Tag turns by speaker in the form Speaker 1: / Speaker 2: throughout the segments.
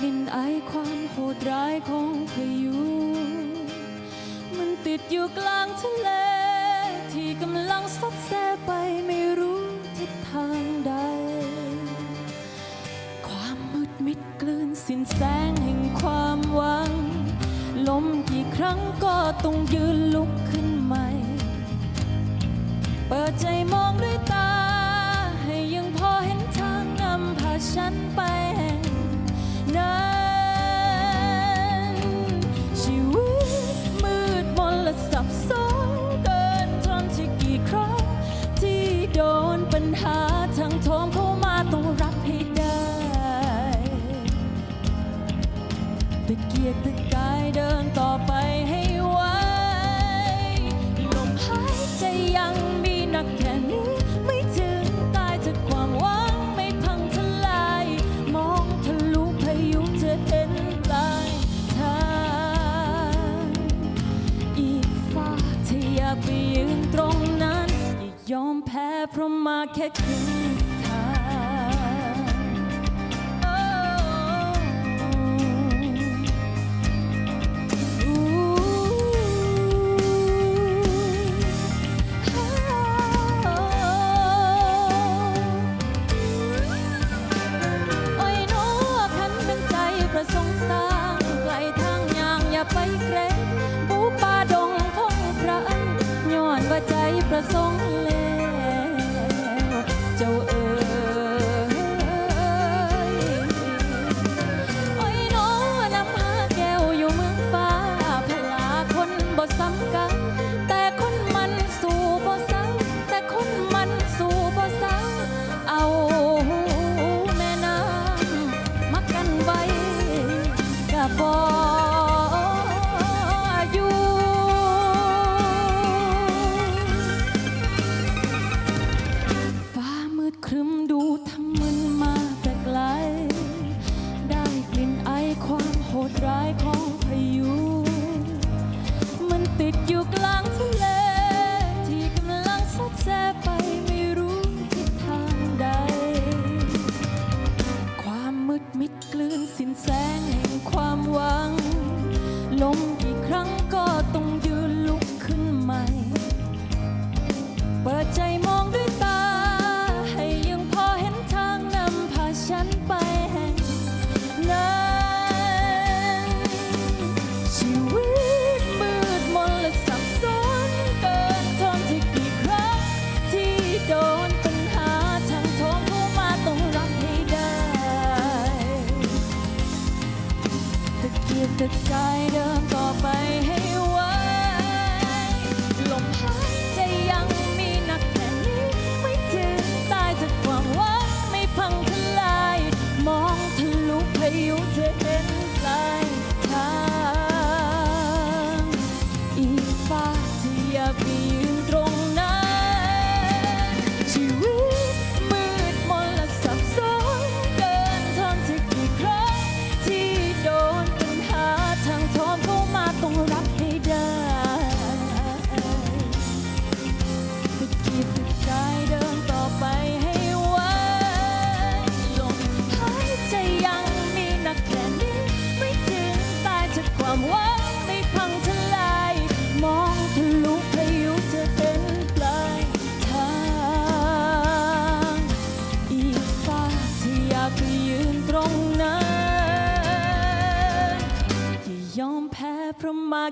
Speaker 1: กลิ่นไอความโหดร้ายของพายุมันติดอยู่กลางทะเล ที่กำลังซัดแซไปไม่รู้ทิศทางใด ความมืดมิดกลืนสิ้นแสงแห่งความหวัง ล้มกี่ครั้งก็ต้องยืนลุกขึ้นใหม่ เปิดใจมองด้วยตา ให้ยังพอเห็นทางนำพาฉันไป ตะเกียกตะกายเดินต่อไปให้ไวลมหายใจยังมีหนักแค่นี้ ไม่ถึงตายจากความหวังไม่พังทลาย มองทะลุพายุจะเห็นปลายทางอีกฟ้าที่อยากไปยืนตรงนั้น อย่ายอมแพ้เพราะมาแค่คืน samka. you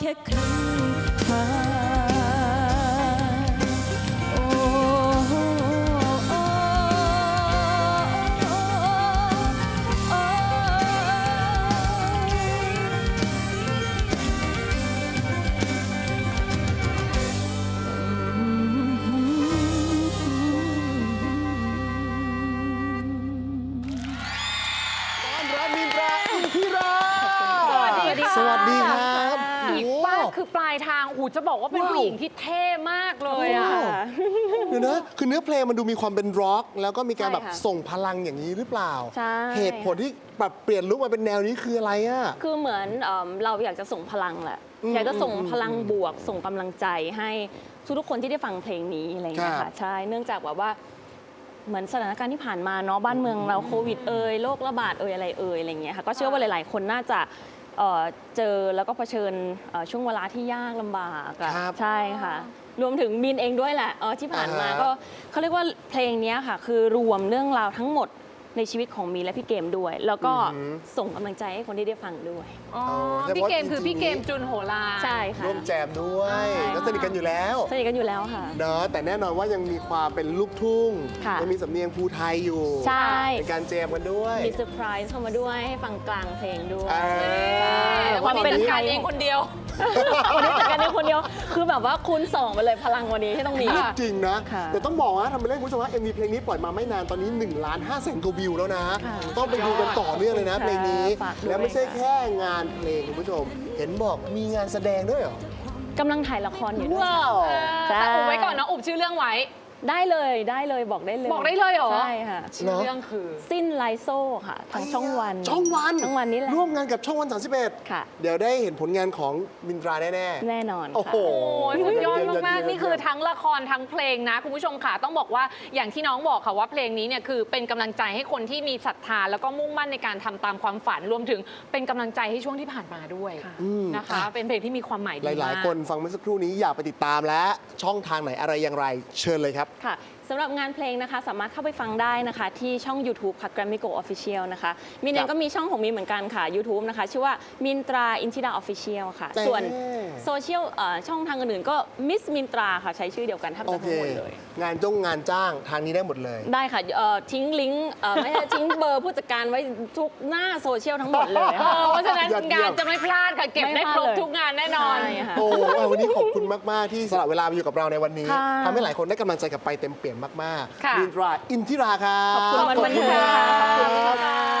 Speaker 1: แค่ครึ่งทาง
Speaker 2: คือปลายทางหูจะบอกว่าเป็น
Speaker 3: ว้าว
Speaker 2: ผู้หญิงที่เท่มากเลยอะ
Speaker 3: เดี๋ยวนะคือเนื้อเพลงมันดูมีความเป็นร็อก แล้วก็มีการแบบ
Speaker 4: ใช่ค่ะ
Speaker 3: ส่งพลังอย่างนี้หรือเปล่า
Speaker 4: ใช่
Speaker 3: เหตุผลที่ปรับเปลี่ยนลุคมาเป็นแนวนี้คืออะไรอะ
Speaker 4: คือเหมือนเอิ่มเราอยากจะส่งพลังแหละ
Speaker 3: อืม
Speaker 4: อยากจะส่ง
Speaker 3: อืม
Speaker 4: พลังบวก ส่งกำลังใจให้ทุกๆคนที่ได้ฟังเพลงนี้อะไรอย่างเงี้ย
Speaker 3: ครั
Speaker 4: ค่ะ
Speaker 3: บ
Speaker 4: ใช่ เนื่องจากแบบว่าเหมือนสถานการณ์ที่ผ่านมาเนาะบ้านเมืองเราโควิดเอ่ยโรคระบาดเอ่ยอะไรเอ่ยอะไรอย่างเงี้ยค่ะ ก็เชื่อว่าหลายๆ คนน่าจะ เอ่อเจอแล้วก็เผชิญเอ่อช่วงเวลาที่ยากลำบากอะ
Speaker 3: ครับ
Speaker 4: ใช่ค่ะ รวมถึงมินเองด้วยแหละเออที่ผ่านมา
Speaker 3: อ่าฮะ
Speaker 4: ก็เขาเรียกว่าเพลงเนี้ยค่ะ คือรวมเรื่องราวทั้งหมด ในชีวิตของมีนและพี่เกมด้วย แล้วก็ส่งกำลังใจให้คนที่ได้ฟังด้วย
Speaker 2: อ๋อ
Speaker 3: แต่
Speaker 2: พี่
Speaker 3: ว่า
Speaker 2: เกมคือ
Speaker 3: จริงๆ
Speaker 2: พี่เกมจุนโหรา
Speaker 4: ใช่ค่ะ
Speaker 3: ร่วมแจมด้วย
Speaker 4: ใช่
Speaker 3: แล้วสนิทกันอยู่แล้ว
Speaker 4: สนิทกันอยู่แล้วค่ะ
Speaker 3: เนอะแต่แน่นอนว่ายังมีความเป็นลูกทุ่ง
Speaker 4: ค่ะ
Speaker 3: ยังมีสำเนียงภูไทยอยู่
Speaker 4: ใช่
Speaker 3: เป็นการแจมกันด้วย
Speaker 4: มีเซอร์ไพรส์เข้ามาด้วยให้ฟังกลางเพลงด้วย
Speaker 3: อ่า
Speaker 2: แต่ว่าเป็นการเองคนเดียว
Speaker 4: วันนี้จัดการในคนเดียวคือแบบว่าคูณสองไปเลยพลังวันนี้ที่ต้องมี
Speaker 3: พูดจริงนะ
Speaker 4: ค่ะ
Speaker 3: แต่ต้องบอกว่าทำไปเล่นคุณผู้ชมว่า MV เพลงนี้ปล่อยมาไม่นานตอนนี้1ล้าน5แสนกว่าวิวแล้วนะ
Speaker 4: ค่ะ
Speaker 3: ต้องไปดูกันต่อเนื่องเลยนะ
Speaker 4: ค่ะ
Speaker 3: เพลงนี้
Speaker 4: ฝากด้วย
Speaker 3: แล้วไม่ใช่
Speaker 4: ค่ะ
Speaker 3: แค่งานเพลงคุณผู้ชม เห็นบอกมีงานแสดงด้วยเหรอ
Speaker 4: กำลังถ่ายละครอยู่ด้วย
Speaker 3: ว้าว
Speaker 4: ใช่
Speaker 2: แต่อุบไว้ก่อนนะอุบชื่อเรื่องไว้
Speaker 4: ได้เลยได้เลยบอกได้เลย
Speaker 2: บอกได้เลยเหรอ
Speaker 4: ใช่ค่ะ
Speaker 2: ชื่อเรื่องคือ
Speaker 4: สิ้นไลโซ่ค่ะทางช่องวัน
Speaker 3: ช่องวัน
Speaker 4: ช่องวันนี่แหละ
Speaker 3: ร่วมงานกับช่องวัน 31
Speaker 4: ค่ะ
Speaker 3: เดี๋ยวได้เห็นผลงานของมินตราแน่
Speaker 4: แน่นอน
Speaker 3: โอ้
Speaker 4: ค่ะ
Speaker 3: โห
Speaker 2: โอ้ยสุดยอดมาก
Speaker 3: เยี่ยมๆ
Speaker 2: ๆนี่คือทั้งละครทั้งเพลงนะ คุณผู้ชมค่ะต้องบอกว่าอย่างที่น้องบอกค่ะว่าเพลงนี้เนี่ยคือเป็นกำลังใจให้คนที่มีศรัทธาแล้วก็มุ่งมั่นในการทำตามความฝันรวมถึงเป็นกำลังใจให้ช่วงที่ผ่านมาด้วย
Speaker 3: อืม
Speaker 2: นะคะ เป็นเพลงที่มีความหมายดี
Speaker 3: ห
Speaker 2: มาก
Speaker 3: ลาย ๆ คนฟังเมื่อสักครู่นี้อยากไปติดตามและช่องทางไหนอะไรอย่างไร เชิญเลยครับ
Speaker 4: ค่ะสำหรับงานเพลงนะคะสามารถเข้าไปฟังได้นะคะ ที่ช่อง YouTube ค่ะ Grammy Go Official นะคะมินเอ
Speaker 3: ครั
Speaker 4: ง
Speaker 3: บ
Speaker 4: ก็มีช่องของมินเหมือนกันค่ะ YouTube นะคะ ชื่อว่ามินตราอินทิดาออฟฟิเชียลค่ะ
Speaker 3: แต่
Speaker 4: ส่วนโซเชียลเอ่อช่องทางอื่นๆก็มิสมินตราค่ะใช้ชื่อเดียวกันแทบ
Speaker 3: โอ
Speaker 4: จะ
Speaker 3: เค
Speaker 4: ทั้งหมดเลย
Speaker 3: งานจ้องงานจ้างทางนี้ได้หมดเลย
Speaker 4: ได้ค่ะเอ่อทิ้งลิงก์เอ่อไม่ใช่ทิ้งเบอร์ผู้จัดการไว้ทุกหน้าโซเชียลทั้งหมดเลย
Speaker 2: เอ
Speaker 4: ค่ะ
Speaker 2: อเพราะฉะนั้น
Speaker 3: ยอดเยี่
Speaker 2: งายน
Speaker 3: ม
Speaker 2: จะไม่พลาดค่ะ เก็บได้ครบทุกงานแน่นอน
Speaker 4: ใช่ค่ะ
Speaker 3: โอ้โหวันนี้ขอบคุณมาก ๆ ที่สละเวลามาอยู่กับเราในวันนี้
Speaker 4: ค่ะ
Speaker 3: ทำให้หลายคนได้กำลังใจกลับไปเต็มเปี่ยมมาก
Speaker 2: ค่ะ
Speaker 3: ๆมินตราอินทิราครับ
Speaker 4: ขอบคุณวันบันเทิงค่ะขอบคุณค่ะ